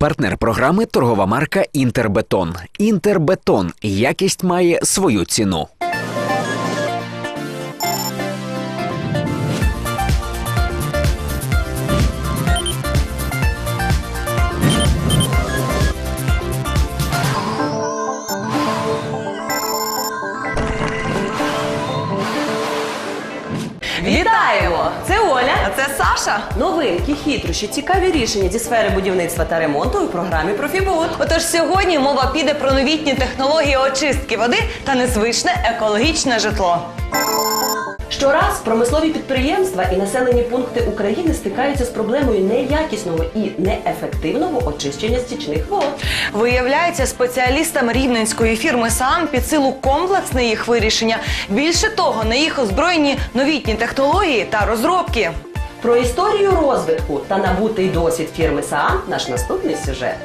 Партнер програми торгова марка Інтербетон. Інтербетон. Якість має свою ціну. Саша. Новинки, хитрощі, цікаві рішення зі сфери будівництва та ремонту у програмі Профібуд. Отож сьогодні мова піде про новітні технології очистки води та незвичне екологічне житло. Щораз промислові підприємства і населені пункти України стикаються з проблемою неякісного і неефективного очищення стічних вод. Виявляється, спеціалістам рівненської фірми САН під силу комплексне їх вирішення. Більше того, на їх озброєні новітні технології та розробки. Про історію розвитку та набутий досвід фірми СААН наш наступний сюжет.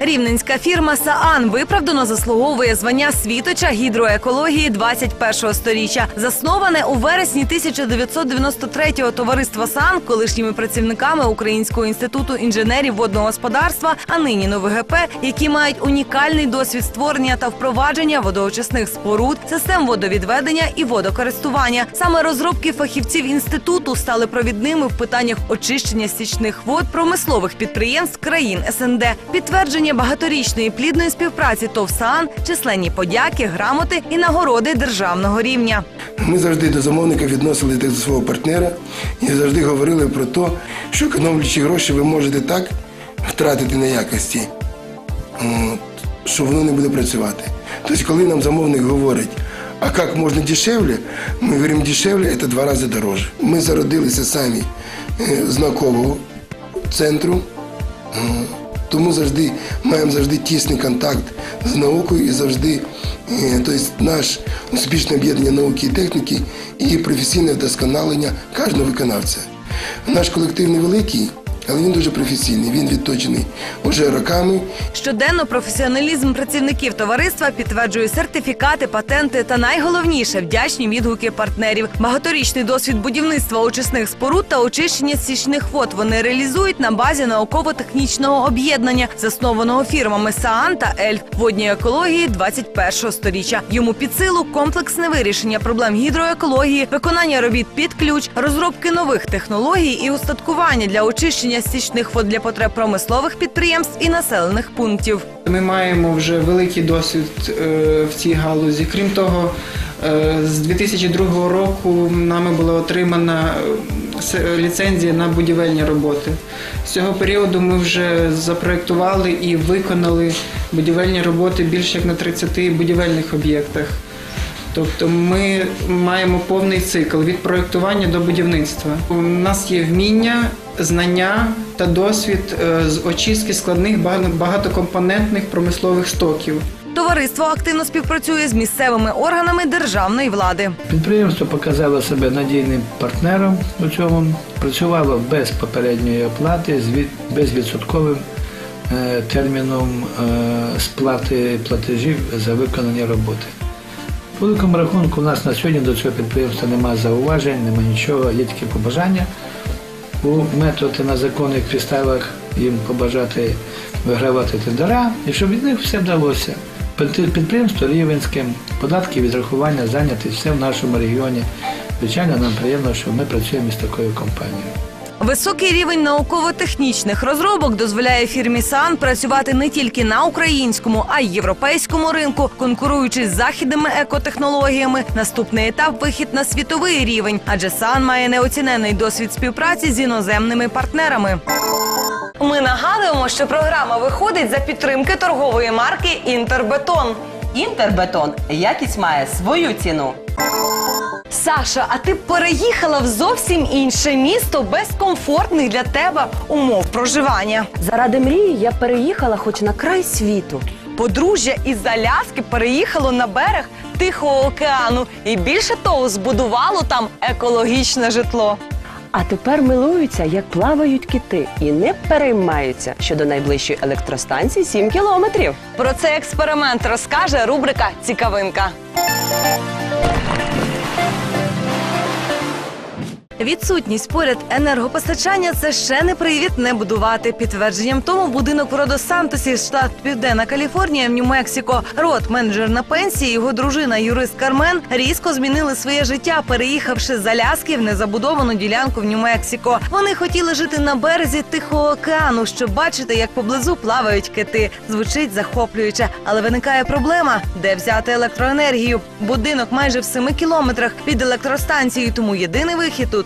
Рівненська фірма СААН виправдано заслуговує звання світоча гідроекології 21-го сторіччя. Засноване у вересні 1993-го товариство СААН колишніми працівниками Українського інституту інженерів водного господарства, а нині НОВГП, які мають унікальний досвід створення та впровадження водоочисних споруд, систем водовідведення і водокористування. Саме розробки фахівців інституту стали провідними в питаннях очищення стічних вод промислових підприємств країн СНД. Підтвердження багаторічної плідної співпраці ТОВ СААН, численні подяки, грамоти і нагороди державного рівня. Ми завжди до замовника відносилися до свого партнера і завжди говорили про те, що економлячи гроші ви можете так втратити на якості, що воно не буде працювати. Тобто, коли нам замовник говорить, а як можна дешевле, ми говоримо, дешевле це два рази дороже. Ми зародилися самі е, з наукового центру. Тому завжди маємо завжди тісний контакт з наукою і завжди тобто наш успішне об'єднання науки і техніки і професійне вдосконалення кожного виконавця. Наш колектив невеликий, але він дуже професійний. Він відточений уже роками. Щоденно професіоналізм працівників товариства підтверджує сертифікати, патенти та найголовніше вдячні відгуки партнерів. Багаторічний досвід будівництва очисних споруд та очищення стічних вод вони реалізують на базі науково-технічного об'єднання, заснованого фірмами СААН та ЕЛЬФ водній екології 21-го сторіччя. Йому під силу комплексне вирішення проблем гідроекології, виконання робіт під ключ, розробки нових технологій і устаткування для очищення стічних вод для потреб промислових підприємств і населених пунктів. Ми маємо вже великий досвід е, в цій галузі. Крім того, е, з 2002 року нами була отримана е, ліцензія на будівельні роботи. З цього періоду ми вже запроектували і виконали будівельні роботи більше як на 30 будівельних об'єктах. Тобто ми маємо повний цикл від проектування до будівництва. У нас є вміння, знання та досвід е, з очистки складних багатокомпонентних промислових стоків. Товариство активно співпрацює з місцевими органами державної влади. Підприємство показало себе надійним партнером у цьому, працювало без попередньої оплати, з безвідсотковим е, терміном е, сплати платежів за виконані роботи. По великому рахунку, у нас на сьогодні до цього підприємства немає зауважень, немає нічого, є тільки побажання. У метод на законних підставах їм побажати вигравати тендера, і щоб від них все вдалося. Підприємство Рівенське, податки, відрахування, зайнятість, все в нашому регіоні. Звичайно, нам приємно, що ми працюємо з такою компанією. Високий рівень науково-технічних розробок дозволяє фірмі САН працювати не тільки на українському, а й європейському ринку, конкуруючи з західними екотехнологіями. Наступний етап вихід на світовий рівень, адже САН має неоцінений досвід співпраці з іноземними партнерами. Ми нагадуємо, що програма виходить за підтримки торгової марки Інтербетон. Інтербетон якість має свою ціну. Саша, а ти переїхала в зовсім інше місто без комфортних для тебе умов проживання. Заради мрії я переїхала хоч на край світу. Подружжя із Аляски переїхало на берег Тихого океану і більше того збудувало там екологічне житло. А тепер милуються, як плавають кити, і не переймаються, що до найближчої електростанції 7 кілометрів. Про цей експеримент розкаже рубрика Цікавинка. Відсутність поряд енергопостачання це ще не привід не будувати. Підтвердженням тому будинок в Родос-Сантосі, штат Південна Каліфорнія в Нью-Мексико. Рот, менеджер на пенсії, його дружина, юрист Кармен, різко змінили своє життя, переїхавши з Аляски в незабудовану ділянку в Нью-Мексико. Вони хотіли жити на березі Тихого океану, щоб бачити, як поблизу плавають кити. Звучить захоплююче, але виникає проблема, де взяти електроенергію. Будинок майже в семи кілометрах від електростанції, тому єдиний вихід тут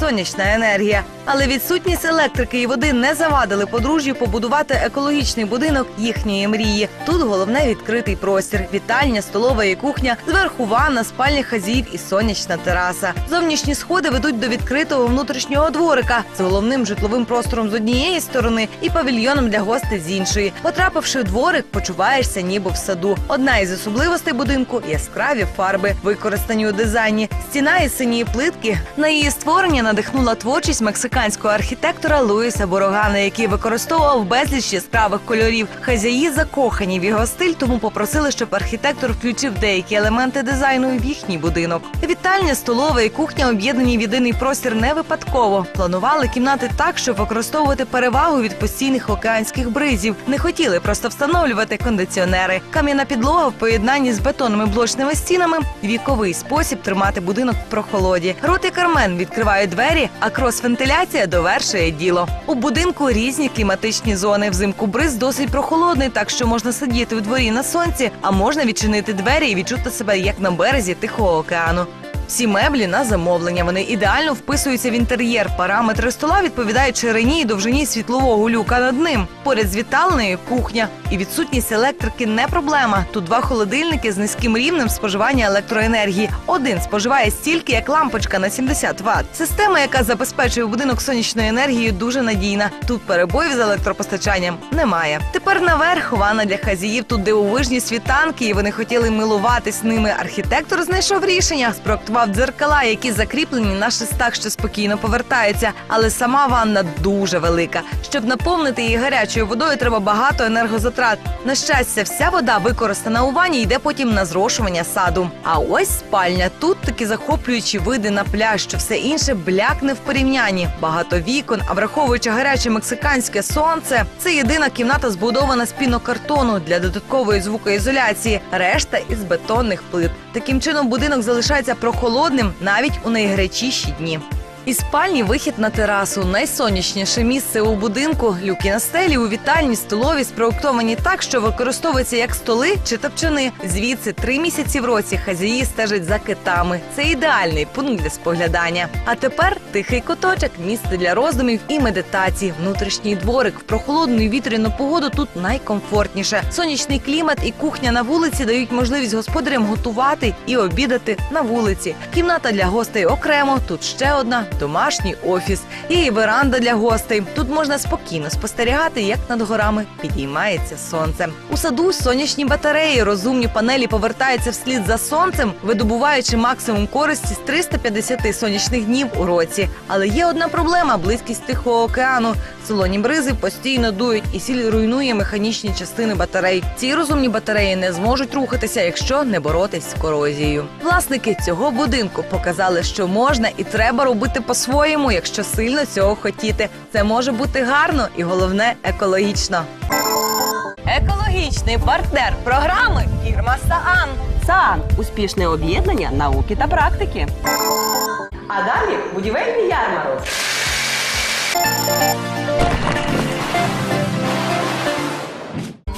сонячна енергія. Але відсутність електрики і води не завадили подружжю побудувати екологічний будинок їхньої мрії. Тут головне відкритий простір, вітальня, столова і кухня, зверху ванна, спальня хазіїв і сонячна тераса. Зовнішні сходи ведуть до відкритого внутрішнього дворика з головним житловим простором з однієї сторони і павільйоном для гостей з іншої. Потрапивши в дворик, почуваєшся ніби в саду. Одна із особливостей будинку яскраві фарби, використані у дизайні. Стіна із синьої плитки. На її створення надихнула творчість мексиканського архітектора Луїса Борогана, який використовував безліч яскравих кольорів. Хазяї закохані в його стиль, тому попросили, щоб архітектор включив деякі елементи дизайну в їхній будинок. Вітальня, столова і кухня об'єднані в єдиний простір не випадково. Планували кімнати так, щоб використовувати перевагу від постійних океанських бризів. Не хотіли просто встановлювати кондиціонери. Кам'яна підлога в поєднанні з бетонними блочними стінами віковий спосіб тримати будинок в прохолоді. Рот і кармен відкривають двері, а крос-вентиляція довершує діло. У будинку різні кліматичні зони. Взимку бриз досить прохолодний, так що можна сидіти у дворі на сонці, а можна відчинити двері і відчути себе як на березі Тихого океану. Всі меблі на замовлення. Вони ідеально вписуються в інтер'єр. Параметри стола відповідають ширині і довжині світлового люка над ним. Поряд з вітальнею кухня. І відсутність електрики не проблема. Тут два холодильники з низьким рівнем споживання електроенергії. Один споживає стільки, як лампочка на 70 Вт. Система, яка забезпечує будинок сонячною енергією, дуже надійна. Тут перебоїв з електропостачанням немає. Тепер наверх ванна для хазіїв. Тут дивовижні світанки, і вони хотіли милуватись ними. Архітектор знайшов рішення, спроектував дзеркала, які закріплені на шестах, що спокійно повертаються. Але сама ванна дуже велика. Щоб наповнити її гарячою водою, треба багато енергозатрат. На щастя, вся вода використана у ванні йде потім на зрошування саду. А ось спальня. Тут такі захоплюючі види на пляж, що все інше блякне в порівнянні. Багато вікон, а враховуючи гаряче мексиканське сонце, це єдина кімната збудована з пінокартону для додаткової звукоізоляції, решта із бетонних плит. Таким чином будинок залишається прохолодним навіть у найгарячіші дні. Із спальні вихід на терасу. Найсонячніше місце у будинку. Люки на стелі у вітальні, столові спроектовані так, що використовуються як столи чи топчани. Звідси три місяці в році хазяї стежать за китами. Це ідеальний пункт для споглядання. А тепер тихий куточок, місце для роздумів і медитацій. Внутрішній дворик в прохолодну і вітряну погоду тут найкомфортніше. Сонячний клімат і кухня на вулиці дають можливість господарям готувати і обідати на вулиці. Кімната для гостей окремо. Тут ще одна домашній офіс. І веранда для гостей. Тут можна спокійно спостерігати, як над горами підіймається сонце. У саду сонячні батареї, розумні панелі повертаються вслід за сонцем, видобуваючи максимум користі з 350 сонячних днів у році. Але є одна проблема: близькість тихого океану. Солоні бризи постійно дують, і сіль руйнує механічні частини батарей. Ці розумні батареї не зможуть рухатися, якщо не боротись з корозією. Власники цього будинку показали, що можна і треба робити по-своєму, якщо сильно цього хотіти. Це може бути гарно і головне екологічно. Екологічний партнер програми фірма Саан. СААН успішне об'єднання науки та практики. А далі будівельний ярмарок.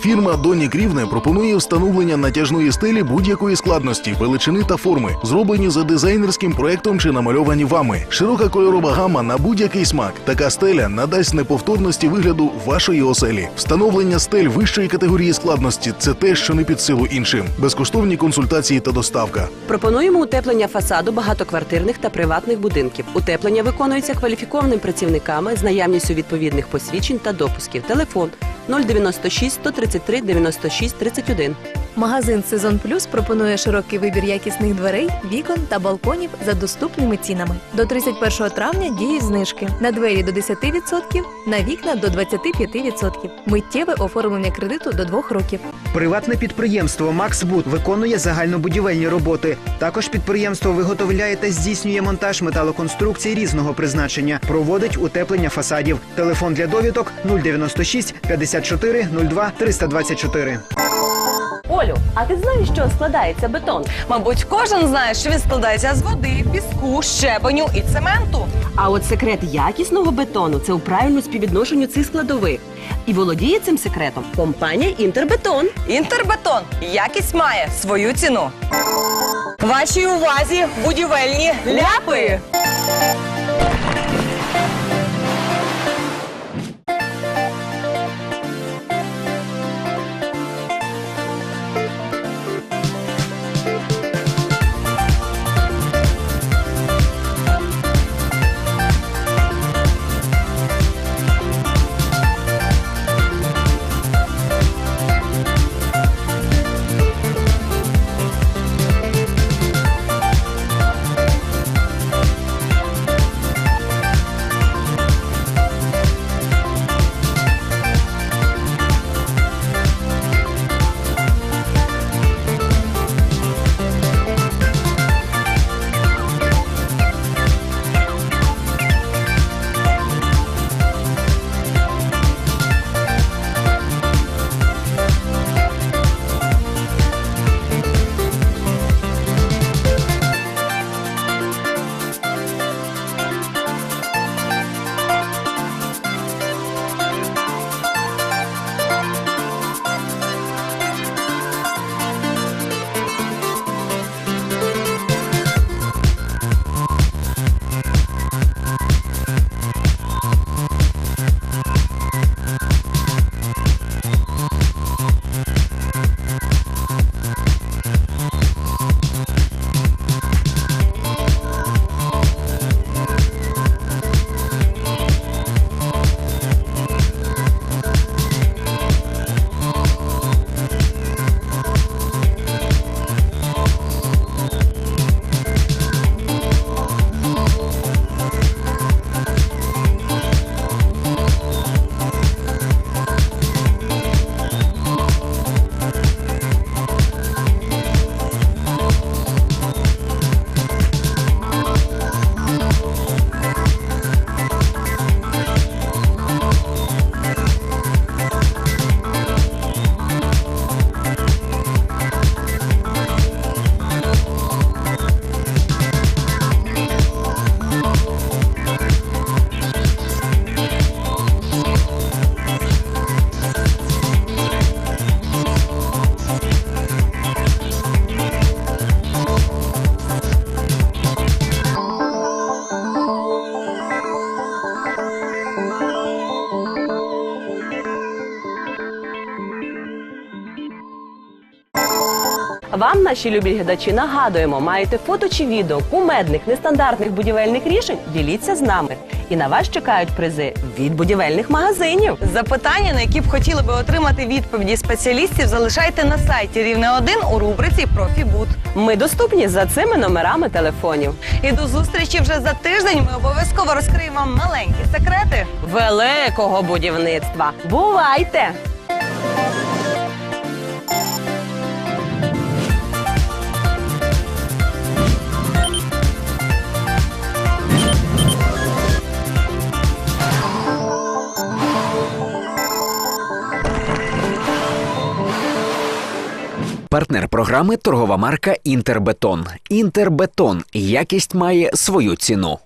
Фірма Донік Рівне пропонує встановлення натяжної стелі будь-якої складності, величини та форми, зроблені за дизайнерським проектом чи намальовані вами. Широка кольорова гама на будь-який смак. Така стеля надасть неповторності вигляду вашої оселі. Встановлення стель вищої категорії складності це те, що не під силу іншим. Безкоштовні консультації та доставка. Пропонуємо утеплення фасаду багатоквартирних та приватних будинків. Утеплення виконується кваліфікованими працівниками з наявністю відповідних посвідчень та допусків. Телефон 096 133 96 31. Магазин Сезон Плюс пропонує широкий вибір якісних дверей, вікон та балконів за доступними цінами. До 31 травня діють знижки на двері до 10%, на вікна до 25%. Миттєве оформлення кредиту до 2 років. Приватне підприємство Максбуд виконує загальнобудівельні роботи. Також підприємство виготовляє та здійснює монтаж металоконструкцій різного призначення, проводить утеплення фасадів. Телефон для довідок 096 54 02 324. Олю, а ти знаєш, що складається бетон? Мабуть, кожен знає, що він складається з води, піску, щебеню і цементу. А от секрет якісного бетону це у правильному співвідношенню цих складових. І володіє цим секретом компанія Інтербетон. Інтербетон. Якість має свою ціну. Вашій увазі будівельні ляпи. Вам, наші любі глядачі, нагадуємо, маєте фото чи відео кумедних нестандартних будівельних рішень? Діліться з нами. І на вас чекають призи від будівельних магазинів. Запитання, на які б хотіли би отримати відповіді спеціалістів, залишайте на сайті Рівне 1 у рубриці Профібуд. Ми доступні за цими номерами телефонів. І до зустрічі вже за тиждень. Ми обов'язково розкриємо вам маленькі секрети. Великого будівництва. Бувайте! Партнер програми торгова марка Інтербетон. Інтербетон. Якість має свою ціну.